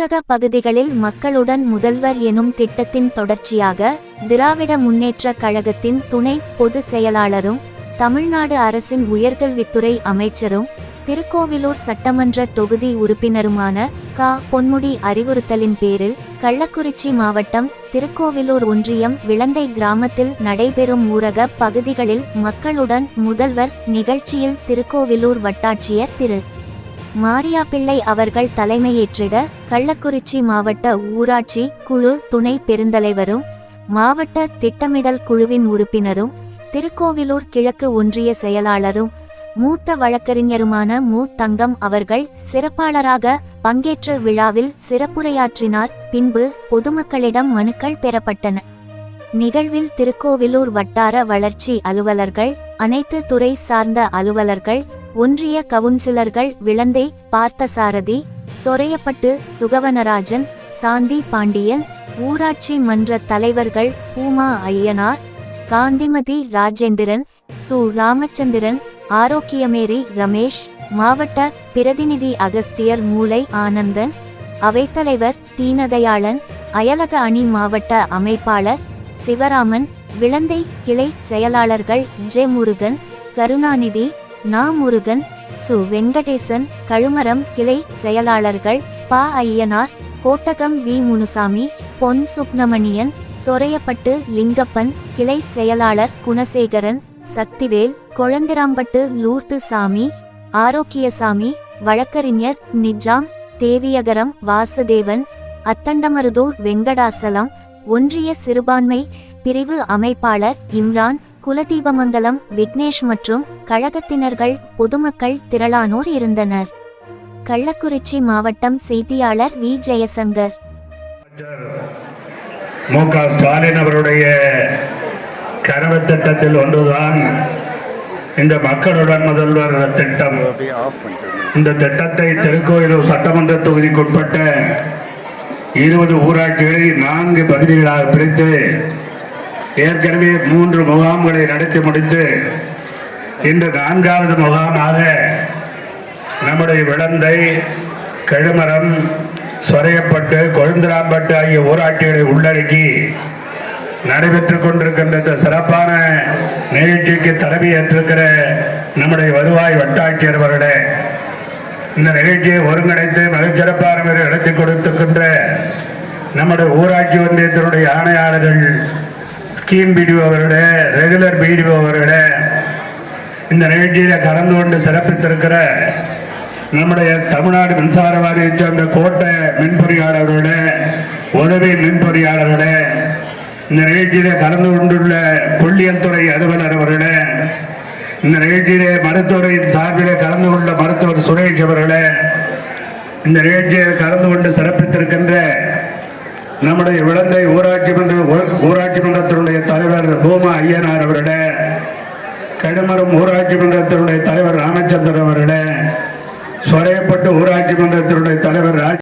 ஊரக பகுதிகளில் மக்களுடன் முதல்வர் எனும் திட்டத்தின் தொடர்ச்சியாக திராவிட முன்னேற்ற கழகத்தின் துணை பொது செயலாளரும் தமிழ்நாடு அரசின் உயர்கல்வித்துறை அமைச்சரும் திருக்கோவிலூர் சட்டமன்ற தொகுதி உறுப்பினருமான க. பொன்முடி அறிவுறுத்தலின் பேரில் கள்ளக்குறிச்சி மாவட்டம் திருக்கோவிலூர் ஒன்றியம் விளந்தை கிராமத்தில் நடைபெறும் ஊரக பகுதிகளில் மக்களுடன் முதல்வர் நிகழ்ச்சியில் திருக்கோவிலூர் வட்டாட்சியர் திரு. மாரியாப்பிள்ளை அவர்கள் தலைமையேற்றிட கள்ளக்குறிச்சி மாவட்ட ஊராட்சி குழு துணை பெருந்தலைவரும் மாவட்ட திட்டமிடல் குழுவின் உறுப்பினரும் திருக்கோவிலூர் கிழக்கு ஒன்றிய செயலாளரும் மூத்த வழக்கறிஞருமான மு. தங்கம் அவர்கள் சிறப்பாளராக பங்கேற்ற விழாவில் சிறப்புரையாற்றினார். பின்பு பொதுமக்களிடம் மனுக்கள் பெறப்பட்டன. நிகழ்வில் திருக்கோவிலூர் வட்டார வளர்ச்சி அலுவலர்கள் அனைத்து துறை சார்ந்த அலுவலர்கள் ஒன்றிய கவுன்சிலர்கள் விளந்தை பார்த்தசாரதி சொரையப்பட்டு சுகவனராஜன் சாந்தி பாண்டியன் ஊராட்சி மன்ற தலைவர்கள் பூமா ஐயனார் காந்திமதி ராஜேந்திரன் சு. ராமச்சந்திரன் ஆரோக்கியமேரி ரமேஷ் மாவட்ட பிரதிநிதி அகஸ்தியர் மூலை ஆனந்தன் அவைத்தலைவர் தீனதயாளன் அயலக அணி மாவட்ட அமைப்பாளர் சிவராமன் விளந்தை கிளை செயலாளர்கள் ஜெ. முருகன் கருணாநிதி நா முருகன் சு. வெங்கடேசன் கழுமரம் கிளை செயலாளர்கள் ப. ஐயனார் கோட்டகம் வி. முனுசாமி பொன் சுப்ரமணியன் சொரையப்பட்டு லிங்கப்பன் கிளை செயலாளர் குணசேகரன் சக்திவேல் கொழந்திராம்பட்டு லூர்த்து சாமி ஆரோக்கியசாமி வழக்கறிஞர் நிஜாம் தேவியகரம் வாசுதேவன் அத்தண்டமருதூர் வெங்கடாசலம் ஒன்றிய சிறுபான்மை பிரிவு அமைப்பாளர் இம்ரான் குலதீபமங்கலம் விக்னேஷ் மற்றும் கழகத்தினர்கள் பொதுமக்கள் திரளானோர் இருந்தனர். கள்ளக்குறிச்சி மாவட்டம் செய்தியாளர் வி. ஜெயசங்கர். மு. க. ஸ்டாலின் அவருடைய கனவு திட்டத்தில் ஒன்றுதான் இந்த மக்களுடன் முதல்வர் திட்டம். இந்த திட்டத்தை திருக்கோயிலூர் சட்டமன்ற தொகுதிக்குட்பட்ட இருபது ஊராட்சிகளை நான்கு பகுதிகளாக பிரித்து ஏற்கனவே மூன்று முகாம்களை நடத்தி முடித்து இன்று நான்காவது முகாமாக நம்முடைய விளந்தை கழுமரம் சொரையப்பட்டு கொழுந்திராம்பட்டு ஆகிய ஊராட்சிகளை உள்ளடக்கி நடைபெற்றுக் கொண்டிருக்கின்ற இந்த சிறப்பான நிகழ்ச்சிக்கு தலைமையேற்றிருக்கிற நம்முடைய வருவாய் வட்டாட்சியர் அவர்களே இந்த நிகழ்ச்சியை ஒருங்கிணைத்து மிகச்சிறப்பான முறையில் நடத்தி கொடுத்திருக்கின்ற நம்முடைய ஊராட்சி ஒன்றியத்தினுடைய ஆணையாளர்கள் ஸ்கீம் பிடிஓ அவர்களே ரெகுலர் பிடிஓ அவர்களே இந்த நிகழ்ச்சியில கலந்து கொண்டு சிறப்பித்திருக்கிற நம்முடைய தமிழ்நாடு மின்சார வாரியத்தை சேர்ந்த கோட்டை மின்பொறியாளர்களே உதவி மின்பொறியாளர்களே இந்த நிகழ்ச்சியில கலந்து கொண்டுள்ள புள்ளியல் துறை அலுவலர் அவர்களே இந்த நிகழ்ச்சியிலே மருத்துவரை சார்பிலே கலந்து கொண்ட மருத்துவர் சுரேஷ் அவர்களே இந்த நிகழ்ச்சியில் கலந்து கொண்டு சிறப்பித்திருக்கின்ற நம்முடைய விளந்தை ஊராட்சி மன்ற ஊராட்சி மன்றத்தினுடைய தலைவர் பூமா ஐயனார் அவரிட கடுமரம் ஊராட்சி மன்றத்தினுடைய தலைவர் ராமச்சந்திரன் அவரிட சொரையப்பட்டு ஊராட்சி மன்றத்தினுடைய தலைவர் ராஜ்